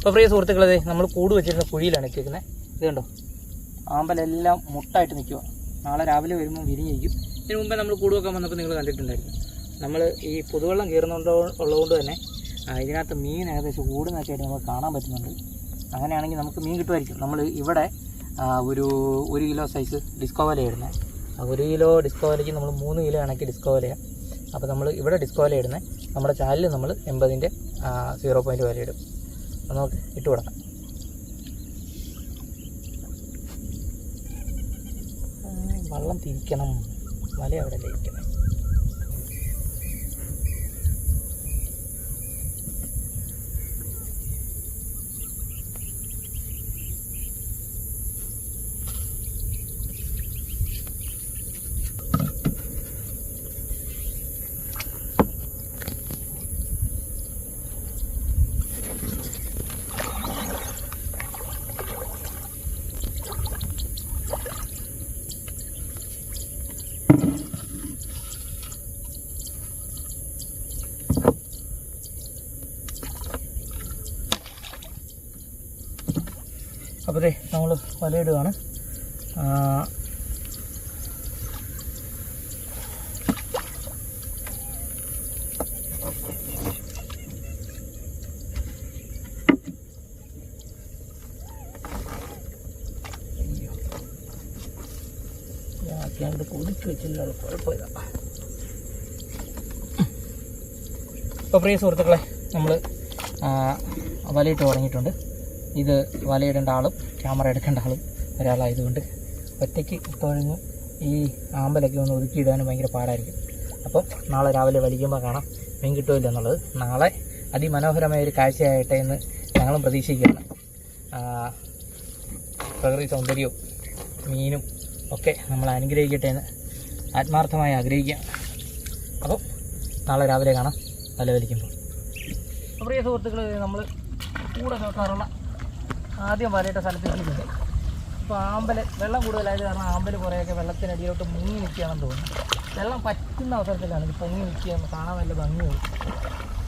അപ്പോൾ പ്രിയ സുഹൃത്തുക്കളെ നമ്മൾ കൂട് വെച്ചിരുന്ന കുഴിയിലാണ് എത്തിയിരിക്കുന്നത് ഇത് കണ്ടോ? ആമ്പലെല്ലാം മുട്ടായിട്ട് നിൽക്കുക. നാളെ രാവിലെ വരുമ്പോൾ വിരിഞ്ഞിരിക്കും. ഇതിന് മുമ്പേ നമ്മൾ കൂട് വെക്കാൻ വന്നപ്പോൾ നിങ്ങൾ കണ്ടിട്ടുണ്ടായിരുന്നു. നമ്മൾ ഈ പുതുവെള്ളം കയറുന്നുണ്ടോ ഉള്ളതുകൊണ്ട് തന്നെ ഇതിനകത്ത് മീൻ ഏകദേശം കൂടുന്നൊക്കെ ആയിട്ട് നമുക്ക് കാണാൻ പറ്റുന്നുണ്ട്. അങ്ങനെയാണെങ്കിൽ നമുക്ക് മീൻ കിട്ടുമായിരിക്കും. നമ്മൾ ഇവിടെ ഒരു ഒരു കിലോ സൈസ് ഡിസ്കോ വല ഇടുന്നത്. ഒരു കിലോ ഡിസ്കോ വലയ്ക്ക് നമ്മൾ മൂന്ന് കിലോ കണക്കി ഡിസ്കോ വലയാണ് അപ്പോൾ നമ്മൾ ഇവിടെ ഡിസ്കോ വല ഇടുന്നത്. നമ്മുടെ ചാനലിൽ നമ്മൾ എൺപതിന്റെ സീറോ പോയിന്റ് വില ഇടും. നമുക്ക് ഇട്ട് കൊടുക്കാം. വള്ളം തിരിക്കണം. വല അവിടെ ഇരിക്കണം അപ്പോൾ ദേ നമ്മൾ വലയിടുകയാണ്. ആ, അയ്യോ. ഞാനിത് കുതിച്ച് വെച്ചില്ല. കുഴപ്പമില്ല. ഇപ്പോൾ പ്രിയ സുഹൃത്തുക്കളെ നമ്മൾ വലയിട്ട് തുടങ്ങിയിട്ടുണ്ട്. ഇത് വലയിടേണ്ട ആളും ക്യാമറ എടുക്കേണ്ട ആളും ഒരാളായതുകൊണ്ട് ഒറ്റയ്ക്ക് തുഴഞ്ഞ് ഈ ആമ്പലൊക്കെ ഒന്ന് ഒതുക്കിയിടാനും ഭയങ്കര പാടായിരിക്കും. അപ്പം നാളെ രാവിലെ വലിക്കുമ്പോൾ കാണാം മീൻ കിട്ടുമില്ല എന്നുള്ളത്. നാളെ അതിമനോഹരമായ ഒരു കാഴ്ചയായിട്ടെ എന്ന് ഞങ്ങളും പ്രതീക്ഷിക്കുകയാണ്. പ്രകൃതി സൗന്ദര്യവും മീനും ഒക്കെ നമ്മൾ അനുഗ്രഹിക്കട്ടെ എന്ന് ആത്മാർത്ഥമായി ആഗ്രഹിക്കാം അപ്പം നാളെ രാവിലെ കാണാം. വല വലിക്കുമ്പോൾ പ്രിയ സുഹൃത്തുക്കൾ നമ്മൾ കൂടെ നോക്കാറുള്ള ആദ്യം വലയിട്ട സ്ഥലത്ത് എത്തിയിട്ടുണ്ട് അപ്പോൾ ആമ്പൽ വെള്ളം കൂടുതലായത് കാരണം ആമ്പൽ കുറേയൊക്കെ വെള്ളത്തിനടിയിലോട്ട് മുങ്ങി നിൽക്കുകയാണെന്ന് തോന്നുന്നു. വെള്ളം പറ്റുന്ന അവസരത്തിലാണ് ഇത് പൊങ്ങി നിൽക്കുക കാണാൻ നല്ല ഭംഗിയുള്ളൂ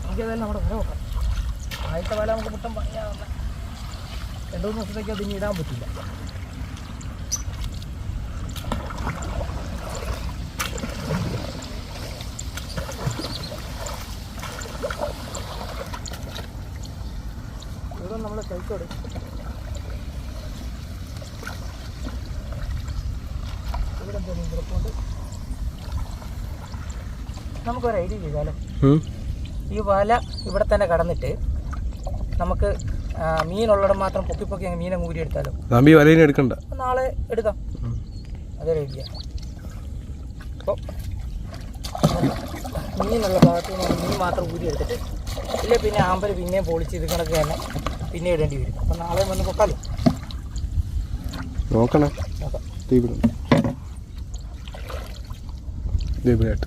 എനിക്കതെല്ലാം നമ്മുടെ വില നോക്കാം ആദ്യത്തെ വല നമുക്ക് മുട്ടം ഭംഗിയാവുന്ന രണ്ടു മൂന്ന് ദിവസത്തേക്ക് അതിന് ഇടാൻ പറ്റില്ല. ഇവിടെ നമ്മൾ കഴിച്ചോട് നമുക്കൊരു ഐഡിയ ചെയ്താലോ? ഈ വല ഇവിടെ തന്നെ കടന്നിട്ട് നമുക്ക് മീനുള്ളടം മാത്രം പൊക്കി പൊക്കി അങ്ങ് മീനെ മൂരി എടുത്താലോ? നമ്പി വലയിനെ എടുക്കണ്ട. നാളെ എടുക്കാം. അതൊരു ഐഡിയ അപ്പോൾ മീനുള്ള ഭാഗത്ത് നിന്ന് മീൻ മാത്രം ഊരി എടുത്തിട്ട് ഇല്ല പിന്നെ ആമ്പൽ പിന്നെയും പൊളിച്ച് ഇത് കണക്ക് തന്നെ പിന്നെ ഇടേണ്ടി വരും. അപ്പം നാളെ വന്ന് പൊക്കാലോ? നോക്കണേ. നോക്കാം. തീപിടും ദീപിടായിട്ട്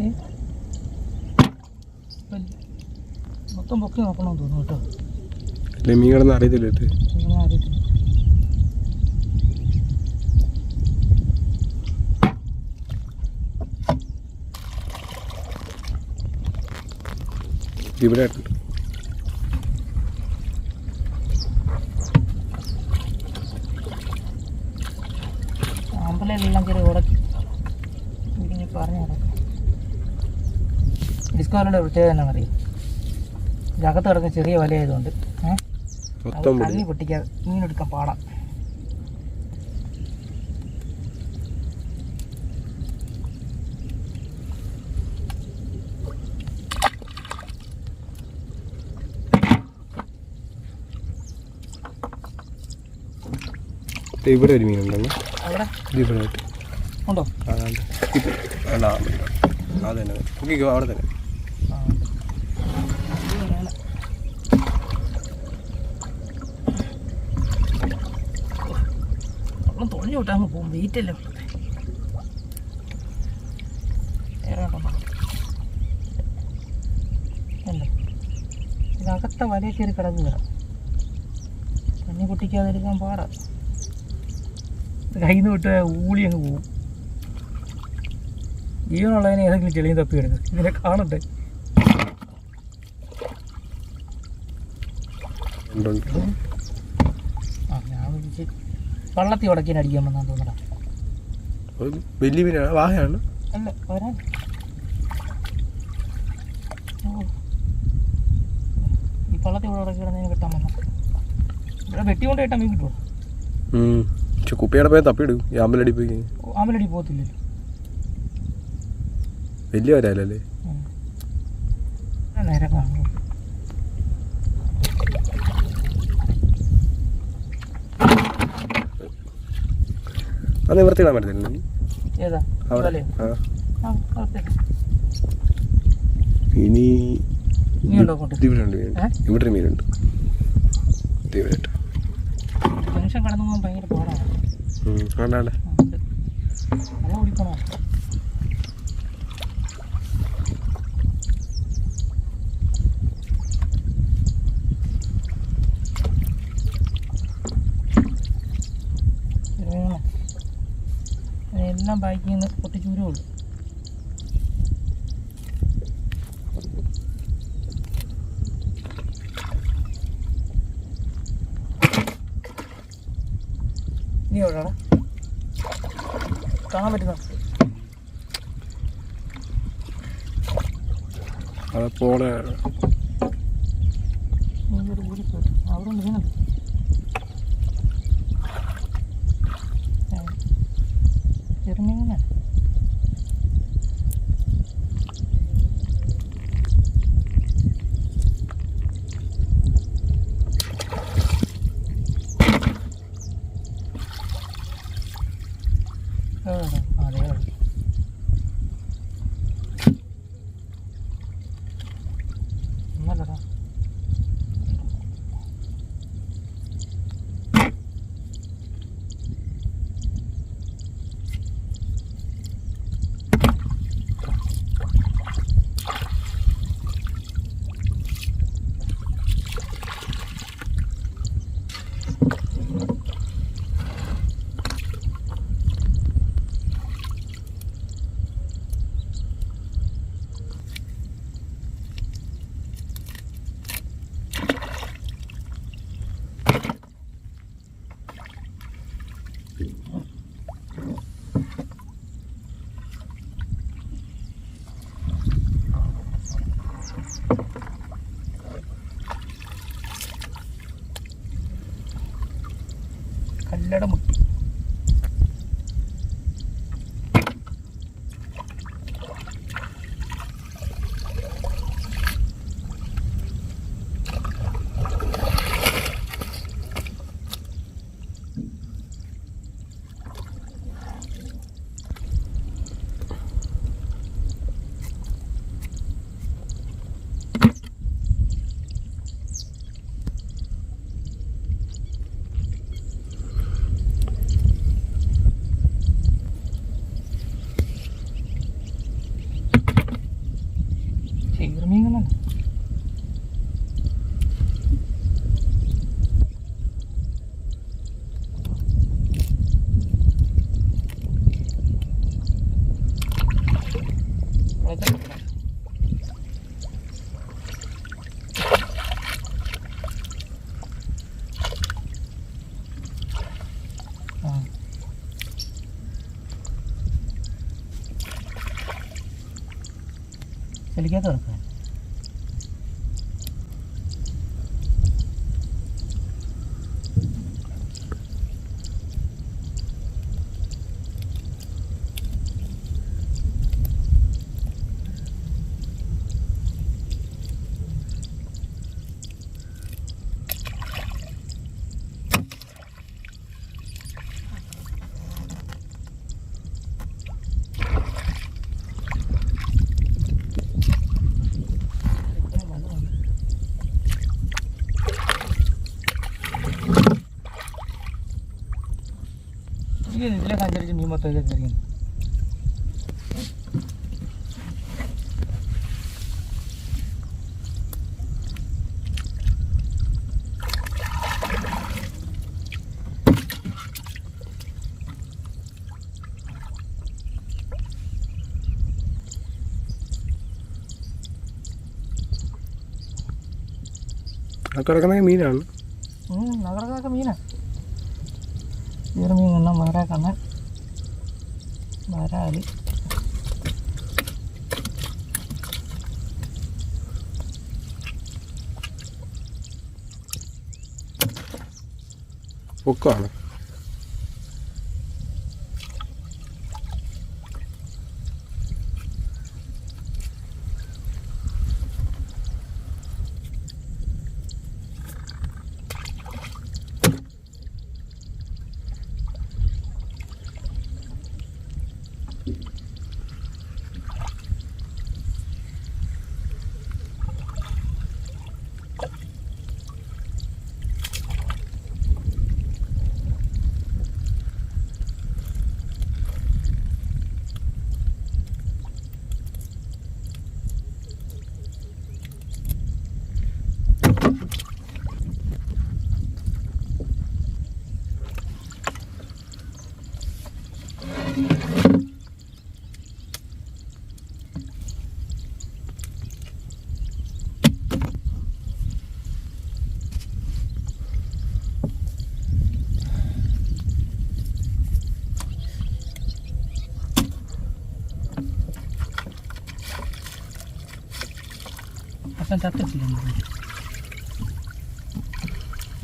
ഏ? വല്യ- മൊത്തം പൊക്കി നോക്കണമെന്ന് തോന്നുന്നു കേട്ടോ. മീൻ കിടന്ന് അറിയത്തില്ല. നടക്കും. ഡിസ്കവറിയുടെ പ്രത്യേകത എന്നാണെന്നറിയാം ഇതിനകത്ത് കിടക്കുന്ന ചെറിയ വലയായതുകൊണ്ട് കണ്ണി പൊട്ടിക്കാതെ മീനെടുക്കാൻ പാടാം. ഇവിടെ ഒരു മീനുണ്ടല്ലോ അവിടെ? ദീപിടായിട്ട് ഉണ്ടോ? അല്ല അത് തന്നെ. അവിടെ തന്നെ. മുന്നിലോട്ട് അങ്ങ് പോകും വെയിറ്റ് അല്ലേ ഉള്ളത്. ഇതകത്തെ വലയിൽ കയറി കിടക്കുക. കഞ്ഞി പൊട്ടിക്കാതിരിക്കാൻ പാടാ. കയ്യിൽ നിന്ന് വിട്ട് ഊളി അങ്ങ് പോവും. ജീവനുള്ളതിനെ ഏതെങ്കിലും ചെളിയും തപ്പിയെടുക്കും ഇതിനെ കാണട്ടെ. വള്ളത്തിൽ ഉടക്കിന് അടിക്കാൻ വന്നാന്ന് തോന്നടാ വലിയ മീനാണ് വാഹയാണ്? അല്ല വരാൻ. ഈ പള്ളത്തി കൂടെ ഉടക്കി കിടന്നതിന് വെട്ടാൻ വന്നു ഇവിടെ വെട്ടി കൊണ്ട് കിട്ടാൻ മീൻ കിട്ടുമോ പക്ഷെ കുപ്പിയുടെ പേര് തപ്പിയിടും. ഈ അമ്പലടി പോയി കഴിഞ്ഞാൽ ആമ്പലടി പോകത്തില്ലല്ലോ. വലിയ വരാലല്ലേ നേരെ കാണും അത് നിവർത്തിയിടാൻ പറ്റത്തില്ല ഏതാ? അവിടെ. ആ. ആ, കുഴപ്പമില്ല. ഇനി ഇവിടെ മീനുണ്ട്. ഏ? ജംഗ്ഷൻ കടന്നു പോകാൻ ഭയങ്കര പാടാണ്. എല്ലാം ബാക്കിൽ നിന്ന് പൊട്ടിച്ചൂരേ ഉള്ളൂ നീ എവിടെയാടാ കാണാൻ പറ്റുന്നോ അത് together. ചലിക്കാത്ത കിടക്കാൻ വരുമ്പോഴത്തേക്ക് കരിയുന്നു ആ കിടക്കുന്ന മീനാണ് നഗരക്കാക്ക മീനാ ഈറമീൻ കണ്ണൻ വേറെ കണ്ണൻ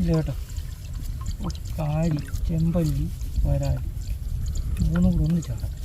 ഇല്ല കേട്ടോ. കാരി ചെമ്പല്ലി വരാൽ. മൂന്നും കൂടെ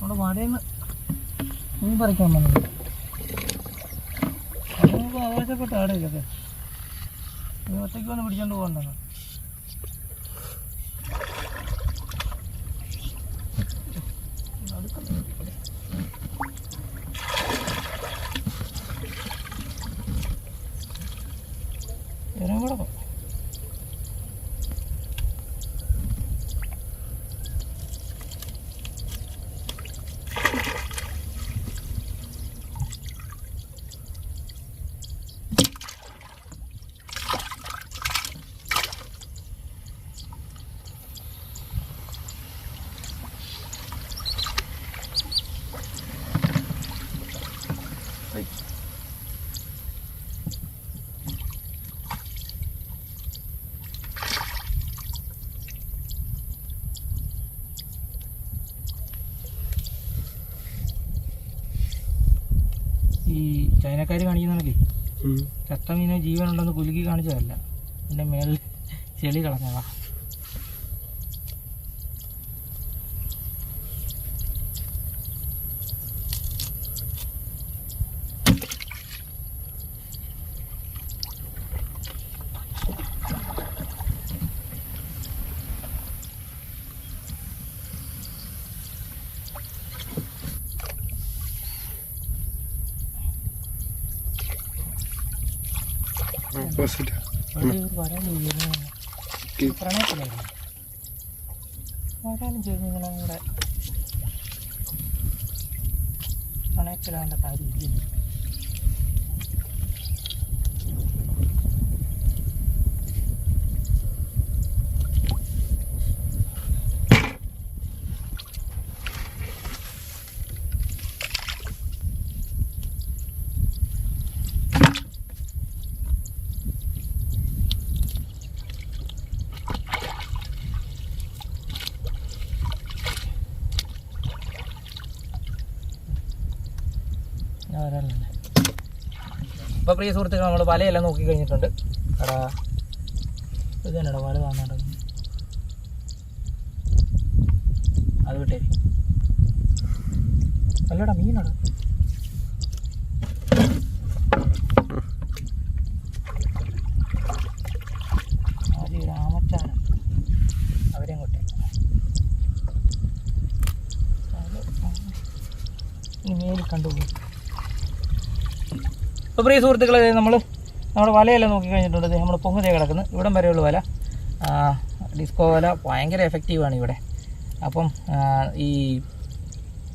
അവിടെ പറിക്കാൻ വന്നത് നമുക്ക് അവകാശപ്പെട്ട നീ ഒറ്റയ്ക്ക് വന്ന് പിടിച്ചോണ്ട് പോകണ്ടെന്ന് ഈ ചൈനക്കാർ കാണിക്കുന്നതൊക്കെ. ചത്ത മീനെ ജീവനുണ്ടെന്ന് കുലുക്കി കാണിച്ചതല്ല. എന്റെ മേളിൽ ചെളി കളഞ്ഞതാ. ഓപ്പോസിറ്റ് വരാനും കൂടെ പ്രണയത്തിലാണ്ട കാര്യമില്ല പ്രിയ സുഹൃത്തുക്കൾ നമ്മൾ വലയെല്ലാം നോക്കി കഴിഞ്ഞിട്ടുണ്ട്. എടാ ഇത് തന്നെടാ വല കാണാണ്ട് അത് വിട്ടേ. അല്ലടാ മീനാണ്. കണ്ടുപോയി. അപ്പോൾ പ്രിയ സുഹൃത്തുക്കളെ നമ്മൾ നമ്മുടെ വലയെല്ലാം നോക്കി കഴിഞ്ഞിട്ടുണ്ട്. ദേ നമ്മൾ പൊങ്ങുതേ കിടക്കുന്നു. ഇവിടം വരെയുള്ള വല. ഡിസ്കോ വല ഭയങ്കര എഫക്റ്റീവാണ് ഇവിടെ. അപ്പം ഈ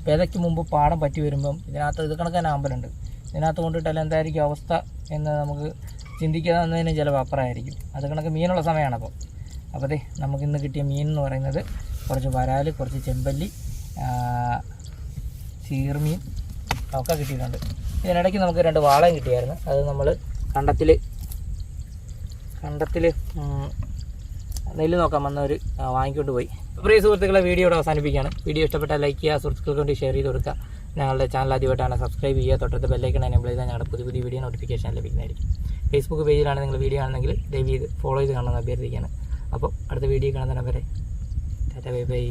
വിതയ്ക്ക് മുമ്പ് പാടം പറ്റി വരുമ്പം ഇതിനകത്ത് ഇത് കണക്കാൻ ആമ്പലുണ്ട് ഇതിനകത്ത് കൊണ്ടിട്ടാൽ എന്തായിരിക്കും അവസ്ഥ എന്ന് നമുക്ക് ചിന്തിക്കാവുന്നതിന് ചിലപ്പോൾ അപ്പുറമായിരിക്കും. അത് കണക്ക് മീനുള്ള സമയമാണ് അപ്പം അപ്പോൾ അതെ നമുക്കിന്ന് കിട്ടിയ മീൻ എന്ന് പറയുന്നത് കുറച്ച് വരാൽ കുറച്ച് ചെമ്പല്ലി ചീർമീൻ ഒക്കെ കിട്ടിയിട്ടുണ്ട്. ഇതിനിടയ്ക്ക് നമുക്ക് രണ്ട് വാളയും കിട്ടിയായിരുന്നു. അത് നമ്മൾ കണ്ടത്തിൽ കണ്ടത്തിൽ നെല്ല് നോക്കാൻ വന്നവർ വാങ്ങിക്കൊണ്ട് പോയി. പ്രിയ സുഹൃത്തുക്കളെ വീഡിയോ ഇവിടെ അവസാനിപ്പിക്കുകയാണ്. വീഡിയോ ഇഷ്ടപ്പെട്ടാൽ ലൈക്ക് ചെയ്യുക സുഹൃത്തുക്കൾക്ക് വേണ്ടി ഷെയർ ചെയ്ത് കൊടുക്കുക. ഞങ്ങളുടെ ചാനൽ ആദ്യമായിട്ടാണ് സബ്സ്ക്രൈബ് ചെയ്യുക. തൊട്ടടുത്ത് ബെല്ലൈക്കൺ എനേബിൾ ചെയ്താൽ ഞങ്ങളുടെ പുതിയ പുതിയ വീഡിയോ നോട്ടിഫിക്കേഷൻ ലഭിക്കുന്നതായിരിക്കും. ഫേസ്ബുക്ക് പേജിലാണ് നിങ്ങൾ വീഡിയോ ആണെങ്കിൽ ദയവ് ചെയ്ത് ഫോളോ ചെയ്ത് കാണണമെന്ന് അഭ്യർത്ഥിക്കുകയാണ്. അപ്പോൾ അടുത്ത വീഡിയോ കാണുന്നതിനെ വരെ ടാറ്റ ബൈ ബൈ.